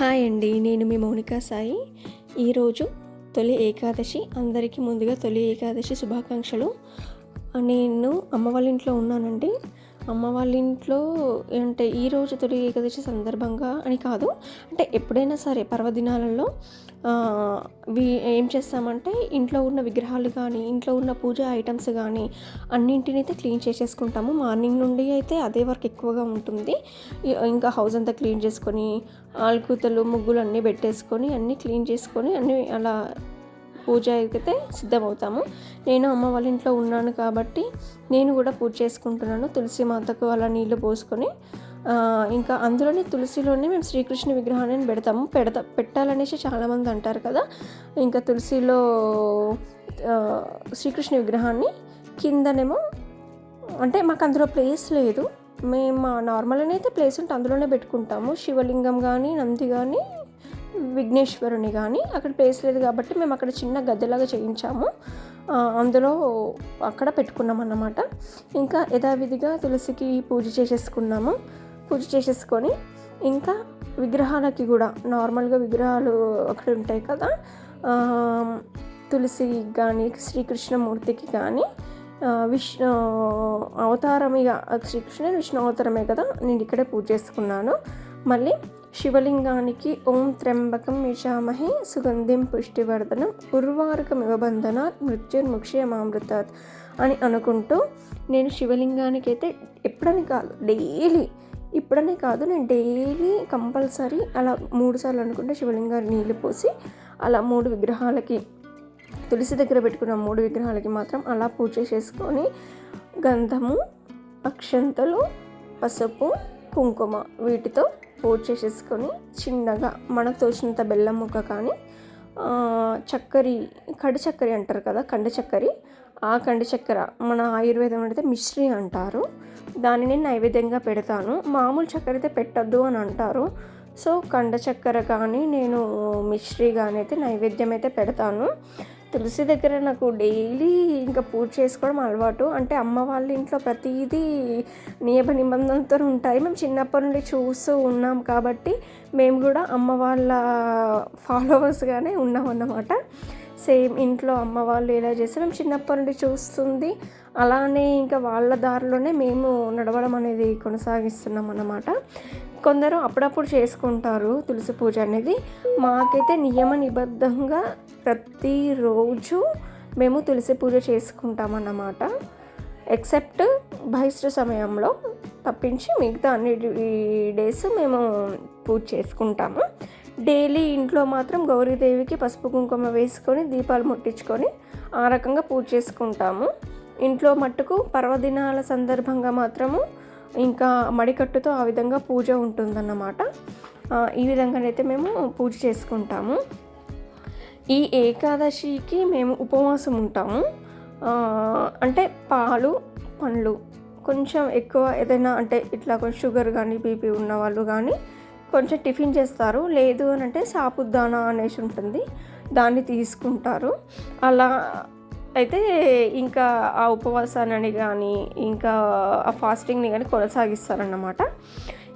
Hi అండి నేను మీ మౌనికా సాయి. ఈరోజు తొలి ఏకాదశి అందరికీ ముందుగా తొలి ఏకాదశి శుభాకాంక్షలు. నేను అమ్మ వాళ్ళ ఇంట్లో ఉన్నానండి. అమ్మ వాళ్ళ ఇంట్లో అంటే ఈరోజు తొలి ఏకాదశి సందర్భంగా అని కాదు. అంటే ఎప్పుడైనా సరే పర్వదినాలలో వి ఏం చేస్తామంటే ఇంట్లో ఉన్న విగ్రహాలు కానీ ఇంట్లో ఉన్న పూజ ఐటమ్స్ కానీ అన్నింటిని అయితే క్లీన్ చేసేసుకుంటాము. మార్నింగ్ నుండి అయితే అదే వర్క్ ఎక్కువగా ఉంటుంది. ఇంకా హౌస్ అంతా క్లీన్ చేసుకొని ఆలుకూతలు ముగ్గులు అన్నీ పెట్టేసుకొని అన్నీ క్లీన్ చేసుకొని అన్నీ అలా పూజ అయితే సిద్ధమవుతాము. నేను అమ్మ వాళ్ళ ఇంట్లో ఉన్నాను కాబట్టి నేను కూడా పూజ చేసుకుంటున్నాను. తులసి మాతకు అలా నీళ్ళు పోసుకొని ఇంకా అందులోనే తులసిలోనే మేము శ్రీకృష్ణ విగ్రహాన్ని పెడతాము. పెడతా పెట్టాలనేసి చాలామంది అంటారు కదా. ఇంకా తులసిలో శ్రీకృష్ణ విగ్రహాన్ని కిందనేమో అంటే మాకు అందులో ప్లేస్ లేదు. మేము నార్మల్గానే అయితే ప్లేస్ ఉంటే అందులోనే పెట్టుకుంటాము. శివలింగం కానీ నంది కానీ విఘ్నేశ్వరుని కానీ అక్కడ ప్లేస్ లేదు కాబట్టి మేము అక్కడ చిన్న గద్దెలాగా చేయించాము. అందులో అక్కడ పెట్టుకున్నాం అన్నమాట. ఇంకా యథావిధిగా తులసికి పూజ చేసేసుకున్నాము. పూజ చేసేసుకొని ఇంకా విగ్రహాలకి కూడా నార్మల్గా విగ్రహాలు అక్కడ ఉంటాయి కదా తులసికి కానీ శ్రీకృష్ణమూర్తికి కానీ విష్ణు అవతారమిగా శ్రీకృష్ణుని విష్ణు అవతారమే కదా నేను ఇక్కడే పూజ చేసుకున్నాను. మళ్ళీ శివలింగానికి ఓం త్ర్యంబకం యజామహే సుగంధిం పుష్టివర్ధనం ఉర్వారకం బంధనాత్ మృత్యుర్ముక్షయమామృతాత్ అని అనుకుంటూ నేను శివలింగానికి అయితే ఎప్పుడని కాదు డైలీ ఇప్పుడనే కాదు నేను డైలీ కంపల్సరీ అలా మూడు సార్లు అనుకుంటే శివలింగానికి నీళ్ళు పోసి అలా మూడు విగ్రహాలకి తులసి దగ్గర పెట్టుకున్న మూడు విగ్రహాలకి మాత్రం అలా పూజ చేసుకొని గంధము అక్షంతలు పసుపు కుంకుమ వీటితో పూజ చేసేసుకొని చిన్నగా మనకు తోచినంత బెల్లం ముక్క కానీ చక్కెర కడి చక్కెర అంటారు కదా కండ చక్కెర. ఆ కండి చక్కెర మన ఆయుర్వేదం అయితే మిశ్రీ అంటారు. దానిని నైవేద్యంగా పెడతాను. మామూలు చక్కెర అయితే పెట్టద్దు అని అంటారు. సో కండ చక్కెర కానీ నేను మిశ్రీ కానీ అయితే నైవేద్యం అయితే పెడతాను. తులసి దగ్గర నాకు డైలీ ఇంకా పూజ చేసుకోవడం అలవాటు. అంటే అమ్మ వాళ్ళ ఇంట్లో ప్రతిదీ నియమ నిబంధనలతో ఉంటాయి. మేము చిన్నప్పటి నుండి చూస్తూ ఉన్నాం కాబట్టి మేము కూడా అమ్మ వాళ్ళ ఫాలోవర్స్గానే ఉన్నాం అన్నమాట. సేమ్ ఇంట్లో అమ్మ వాళ్ళు ఎలా చేస్తే మేము చిన్నప్పటి నుండి చూస్తుంది. అలానే ఇంకా వాళ్ళ దారిలోనే మేము నడవడం అనేది కొనసాగిస్తున్నాం అన్నమాట. కొందరు అప్పుడప్పుడు చేసుకుంటారు తులసి పూజ అనేది. మాకైతే నియమ నిబద్ధంగా ప్రతిరోజు మేము తులసి పూజ చేసుకుంటామన్నమాట. ఎక్సెప్ట్ బహిష్ట సమయంలో తప్పించి మిగతా అన్ని డేస్ మేము పూజ చేసుకుంటాము. డైలీ ఇంట్లో మాత్రం గౌరీదేవికి పసుపు కుంకుమ వేసుకొని దీపాలు ముట్టించుకొని ఆ రకంగా పూజ చేసుకుంటాము. ఇంట్లో మట్టుకు పర్వదినాల సందర్భంగా మాత్రము ఇంకా మడికట్టుతో ఆ విధంగా పూజ ఉంటుందన్నమాట. ఈ విధంగానైతే మేము పూజ చేసుకుంటాము. ఈ ఏకాదశికి మేము ఉపవాసం ఉంటాము. అంటే పాలు పండ్లు కొంచెం ఎక్కువ ఏదైనా అంటే ఇట్లా కొంచెం షుగర్ కానీ బీపీ ఉన్న వాళ్ళు కానీ కొంచెం టిఫిన్ చేస్తారు. లేదు అని అంటే సాపుదానా అనేసి ఉంటుంది. దాన్ని తీసుకుంటారు. అలా అయితే ఇంకా ఆ ఉపవాసాన్ని కానీ ఇంకా ఆ ఫాస్టింగ్ని కానీ కొనసాగిస్తారన్నమాట.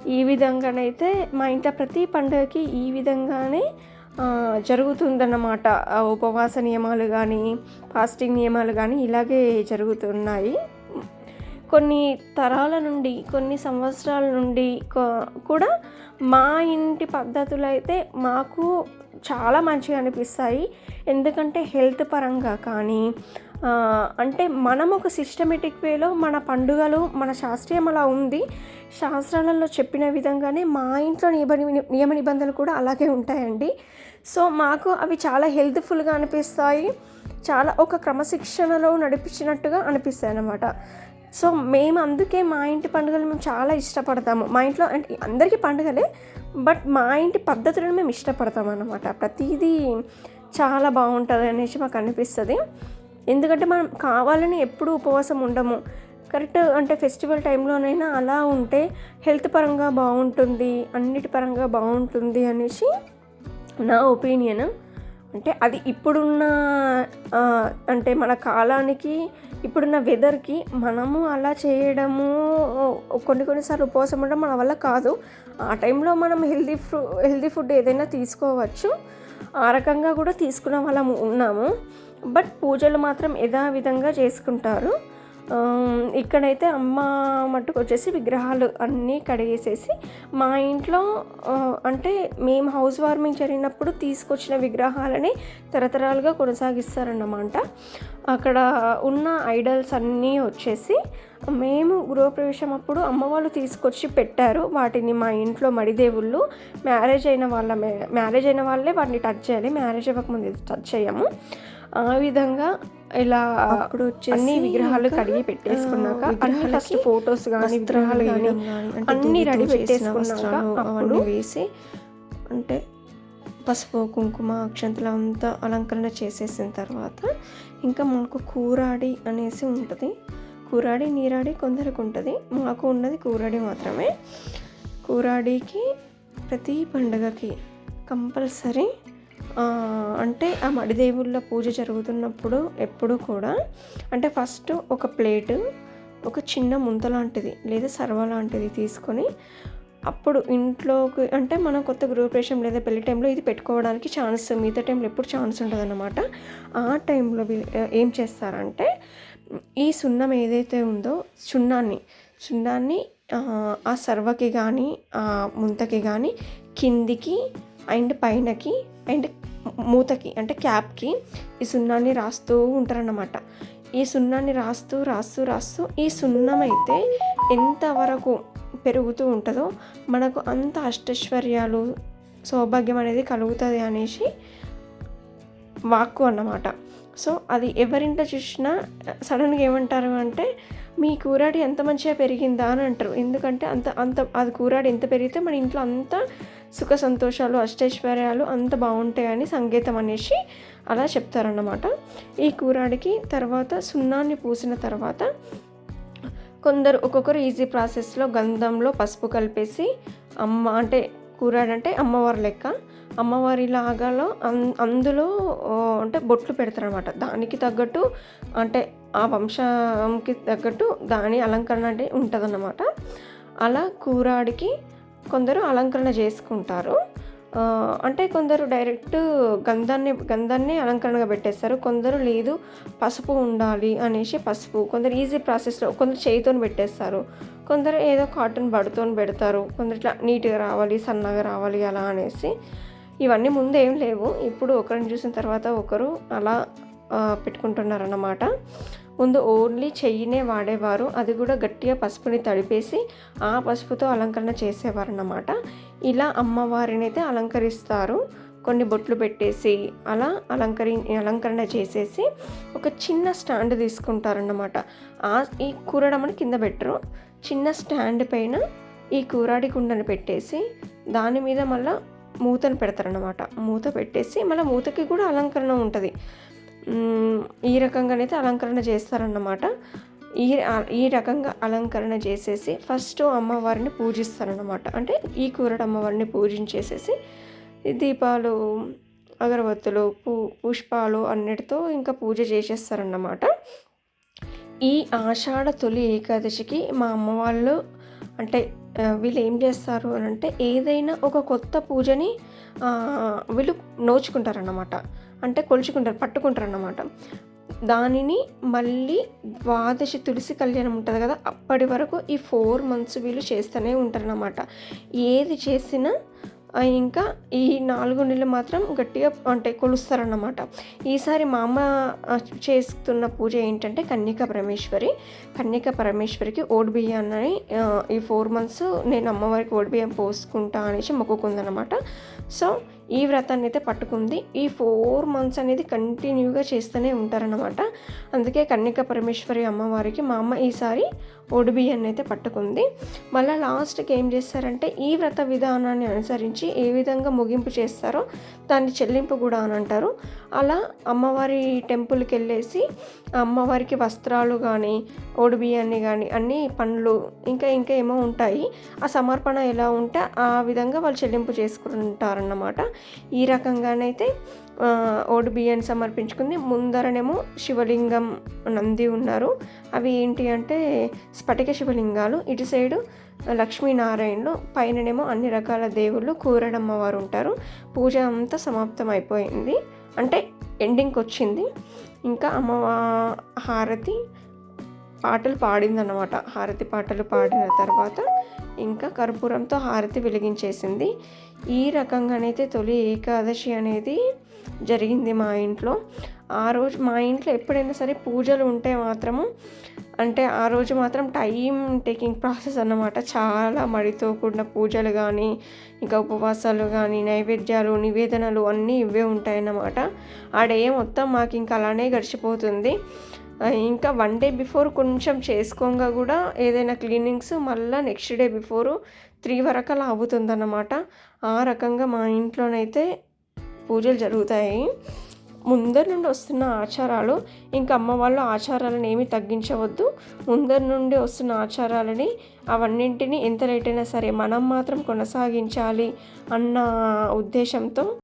ఈ విధంగానైతే మా ఇంట్లో ప్రతి పండుగకి ఈ విధంగానే జరుగుతుందన్నమాట. ఆ ఉపవాస నియమాలు కానీ ఫాస్టింగ్ నియమాలు కానీ ఇలాగే జరుగుతున్నాయి. కొన్ని తరాల నుండి కొన్ని సంవత్సరాల నుండి కూడా మా ఇంటి పద్ధతులు అయితే మాకు చాలా మంచిగా అనిపిస్తాయి. ఎందుకంటే హెల్త్ పరంగా కానీ అంటే మనం ఒక సిస్టమేటిక్ వేలో మన పండుగలు మన శాస్త్రీయం అలా ఉంది. శాస్త్రాలలో చెప్పిన విధంగానే మా ఇంట్లో నియమ నియమ నిబంధనలు కూడా అలాగే ఉంటాయండి. సో మాకు అవి చాలా హెల్త్ఫుల్గా అనిపిస్తాయి. చాలా ఒక క్రమశిక్షణలో నడిపించినట్టుగా అనిపిస్తాయి అన్నమాట. సో మేము అందుకే మా ఇంటి పండుగలు మేము చాలా ఇష్టపడతాము. మా ఇంట్లో అంటే అందరికీ పండుగలే బట్ మా ఇంటి పద్ధతులను మేము ఇష్టపడతాం అన్నమాట. ప్రతిదీ చాలా బాగుంటుంది అనేసి మాకు అనిపిస్తుంది. ఎందుకంటే మనం కావాలని ఎప్పుడూ ఉపవాసం ఉండము. కరెక్ట్ అంటే ఫెస్టివల్ టైంలోనైనా అలా ఉంటే హెల్త్ పరంగా బాగుంటుంది అన్నిటి పరంగా బాగుంటుంది అనేసి నా ఒపీనియన్. అంటే అది ఇప్పుడున్న అంటే మన కాలానికి ఇప్పుడున్న వెదర్కి మనము అలా చేయడము కొన్ని కొన్నిసార్లు ఉపవాసం ఉండడం మన వల్ల కాదు. ఆ టైంలో మనం హెల్దీ ఫ్రూ హెల్దీ ఫుడ్ ఏదైనా తీసుకోవచ్చు. ఆ రకంగా కూడా తీసుకున్న వాళ్ళము ఉన్నాము. బట్ పూజలు మాత్రం యథావిధంగా చేసుకుంటారు. ఇక్కడైతే అమ్మ మట్టుకు వచ్చేసి విగ్రహాలు అన్నీ కడిగేసేసి మా ఇంట్లో అంటే మేము హౌస్ వార్మింగ్ జరిగినప్పుడు తీసుకొచ్చిన విగ్రహాలని తరతరాలుగా కొనసాగిస్తారన్నమాట. అక్కడ ఉన్న ఐడల్స్ అన్నీ వచ్చేసి మేము గృహప్రవేశం అప్పుడు అమ్మ వాళ్ళు తీసుకొచ్చి పెట్టారు. వాటిని మా ఇంట్లో మడిదేవుళ్ళు మ్యారేజ్ అయిన వాళ్ళ మ్యారేజ్ అయిన వాళ్ళే వాటిని టచ్ చేయాలి. మ్యారేజ్ అవ్వకముందు టచ్ చేయము. ఆ విధంగా ఇలా అప్పుడు అన్ని విగ్రహాలు కడిగి పెట్టేసుకున్నాక అన్ని ఫస్ట్ ఫొటోస్ కానీ విగ్రహాలు కానీ అన్ని రెడీ పెట్టేసుకున్నాక అప్పుడు అవన్నీ వేసి అంటే పసుపు కుంకుమ అక్షంతలు అంతా అలంకరణ చేసేసిన తర్వాత ఇంకా మాకు కూరాడి అనేసి ఉంటుంది. కూరాడి నీరాడి కొందరికి ఉంటుంది. మాకు ఉన్నది కూరాడి మాత్రమే. కూరాడికి ప్రతి పండగకి కంపల్సరీ అంటే ఆ మడిదేవుళ్ళ పూజ జరుగుతున్నప్పుడు ఎప్పుడు కూడా అంటే ఫస్ట్ ఒక ప్లేటు ఒక చిన్న ముంత లాంటిది లేదా సర్వ లాంటిది తీసుకొని అప్పుడు ఇంట్లోకి అంటే మనం కొత్త గృహప్రవేశం లేదా పెళ్ళి టైంలో ఇది పెట్టుకోవడానికి ఛాన్స్ మిగతా టైంలో ఎప్పుడు ఛాన్స్ ఉంటుంది అనమాట ఆ టైంలో ఏం చేస్తారంటే ఈ సున్నం ఏదైతే ఉందో సున్నాన్ని సున్నాన్ని ఆ సర్వకి కానీ ఆ ముంతకి కానీ కిందికి అండ్ పైనకి అండ్ మూతకి అంటే క్యాప్కి ఈ సున్నాన్ని రాస్తూ ఉంటారన్నమాట. ఈ సున్నాన్ని రాస్తూ రాస్తూ రాస్తూ ఈ సున్నమైతే ఎంతవరకు పెరుగుతూ ఉంటుందో మనకు అంత అష్టైశ్వర్యాలు సౌభాగ్యం అనేది కలుగుతుంది అనేసి వాక్కు అన్నమాట. సో అది ఎవరింట్లో చూసినా సడన్గా ఏమంటారు అంటే మీ కూరాడి ఎంత మంచిగా పెరిగిందా? అని అంటారు. ఎందుకంటే అంత అంత అది కూరాడి ఎంత పెరిగితే మన ఇంట్లో అంతా సుఖ సంతోషాలు అష్టైశ్వర్యాలు అంత బాగుంటాయని సంగీతం అనేసి అలా చెప్తారన్నమాట. ఈ కూరాడికి తర్వాత సున్నాన్ని పూసిన తర్వాత కొందరు ఒక్కొక్కరు ఈజీ ప్రాసెస్లో గంధంలో పసుపు కలిపేసి అమ్మ అంటే కూరాడంటే అమ్మవారి లెక్క. అమ్మవారి లాగాలో అం- అందులో అంటే బొట్లు పెడతారనమాట దానికి తగ్గట్టు అంటే ఆ వంశంకి తగ్గట్టు దాని అలంకరణ అంటే ఉంటుందన్నమాట. అలా కూరాడికి కొందరు అలంకరణ చేసుకుంటారు. అంటే కొందరు డైరెక్ట్ గంధాన్ని గంధాన్ని అలంకరణగా పెట్టేస్తారు. కొందరు లేదు పసుపు ఉండాలి అనేసి పసుపు కొందరు ఈజీ ప్రాసెస్లో కొందరు చేయితో పెట్టేస్తారు. కొందరు ఏదో కాటన్ బడితో పెడతారు. కొందరు ఇట్లా నీట్గా రావాలి సన్నగా రావాలి అలా అనేసి. ఇవన్నీ ముందు ఏం లేవు. ఇప్పుడు ఒకరిని చూసిన తర్వాత ఒకరు అలా పెట్టుకుంటున్నారన్నమాట. ముందు ఓన్లీ చెయ్యినే వాడేవారు. అది కూడా గట్టిగా పసుపుని తడిపేసి ఆ పసుపుతో అలంకరణ చేసేవారు అన్నమాట ఇలా అమ్మవారిని అయితే అలంకరిస్తారు. కొన్ని బొట్లు పెట్టేసి అలా అలంకరి అలంకరణ చేసేసి ఒక చిన్న స్టాండ్ తీసుకుంటారన్నమాట. ఆ ఈ కూరడమని కింద పెట్టరు. చిన్న స్టాండ్ పైన ఈ కూరాడి కుండను పెట్టేసి దాని మీద మళ్ళీ మూతను పెడతారన్నమాట. మూత పెట్టేసి మళ్ళీ మూతకి కూడా అలంకరణ ఉంటుంది. ఈ రకంగానైతే అలంకరణ చేస్తారన్నమాట. ఈ ఈ రకంగా అలంకరణ చేసేసి ఫస్ట్ అమ్మవారిని పూజిస్తారన్నమాట. అంటే ఈ కూరడు అమ్మవారిని పూజించేసేసి దీపాలు అగరబత్తులు పూ పుష్పాలు అన్నిటితో ఇంకా పూజ చేసేస్తారన్నమాట. ఈ ఆషాఢ తొలి ఏకాదశికి మా అమ్మ వాళ్ళు అంటే వీళ్ళు ఏం చేస్తారు అని అంటే ఏదైనా ఒక కొత్త పూజని వీళ్ళు నోచుకుంటారన్నమాట. అంటే కొలుచుకుంటారు పట్టుకుంటారు అన్నమాట దానిని మళ్ళీ ద్వాదశి తులసి కళ్యాణం ఉంటుంది కదా అప్పటి వరకు ఈ ఫోర్ మంత్స్ వీళ్ళు చేస్తూనే ఉంటారన్నమాట. ఏది చేసినా ఇంకా ఈ నాలుగు నెలలు మాత్రం గట్టిగా అంటే కొలుస్తారన్నమాట. ఈసారి మా అమ్మ చేస్తున్న పూజ ఏంటంటే కన్యక పరమేశ్వరి. కన్యక పరమేశ్వరికి ఓడిబియ్యాన్ని ఈ ఫోర్ మంత్స్ నేను అమ్మవారికి ఓడిబియ్యం పోసుకుంటా అనేసి మొక్కుకుందనమాట సో ఈ వ్రతాన్ని అయితే పట్టుకుంది. ఈ ఫోర్ మంత్స్ అనేది కంటిన్యూగా చేస్తూనే ఉంటారనమాట అందుకే కన్యక పరమేశ్వరి అమ్మవారికి మా అమ్మ ఈసారి ఓడి అయితే పట్టుకుంది. మళ్ళీ లాస్ట్కి ఏం చేస్తారంటే ఈ వ్రత విధానాన్ని అనుసరించి ఏ విధంగా ముగింపు చేస్తారో దాన్ని చెల్లింపు కూడా అని అంటారు. అలా అమ్మవారి టెంపుల్కి వెళ్ళేసి అమ్మవారికి వస్త్రాలు కానీ ఓడి కానీ అన్ని పండ్లు ఇంకా ఇంకా ఏమో ఉంటాయి. ఆ సమర్పణ ఎలా ఉంటే ఆ విధంగా వాళ్ళు చెల్లింపు చేసుకుంటారన్నమాట. ఈ రకంగానైతే ఓడి బియ్యాన్ని సమర్పించుకుంది. ముందరనేమో శివలింగం నంది ఉన్నారు. అవి ఏంటి అంటే స్ఫటిక శివలింగాలు. ఇటు సైడు లక్ష్మీనారాయణులు పైననేమో అన్ని రకాల దేవుళ్ళు కూరడమ్మ వారు ఉంటారు. పూజ అంతా సమాప్తం అయిపోయింది అంటే ఎండింగ్కి వచ్చింది ఇంకా అమ్మవా హారతి పాటలు పాడిందన్నమాట. హారతి పాటలు పాడిన తర్వాత ఇంకా కర్పూరంతో హారతి వెలిగించేసింది. ఈ రకంగానైతే తొలి ఏకాదశి అనేది జరిగింది మా ఇంట్లో. ఆ రోజు మా ఇంట్లో ఎప్పుడైనా సరే పూజలు ఉంటే మాత్రము అంటే ఆ రోజు మాత్రం టైం టేకింగ్ ప్రాసెస్ అన్నమాట. చాలా మడితో కూడిన పూజలు కానీ ఇంకా ఉపవాసాలు కానీ నైవేద్యాలు నివేదనలు అన్నీ ఇవే ఉంటాయన్నమాట. ఆ డే మొత్తం మాకు ఇంకా అలానే గడిచిపోతుంది. ఇంకా వన్ డే బిఫోర్ కొంచెం చేసుకోగా కూడా ఏదైనా క్లీనింగ్స్ మళ్ళీ నెక్స్ట్ డే బిఫోర్ త్రీ వరకు అలా అవుతుందన్నమాట. ఆ రకంగా మా ఇంట్లోనైతే పూజలు జరుగుతాయి. ముందర నుండి వస్తున్న ఆచారాలు ఇంకా అమ్మ వాళ్ళు ఆచారాలను ఏమీ తగ్గించవద్దు. ముందర నుండి వస్తున్న ఆచారాలని అవన్నింటినీ ఎంత లేట్ అయినా సరే మనం మాత్రం కొనసాగించాలి అన్న ఉద్దేశంతో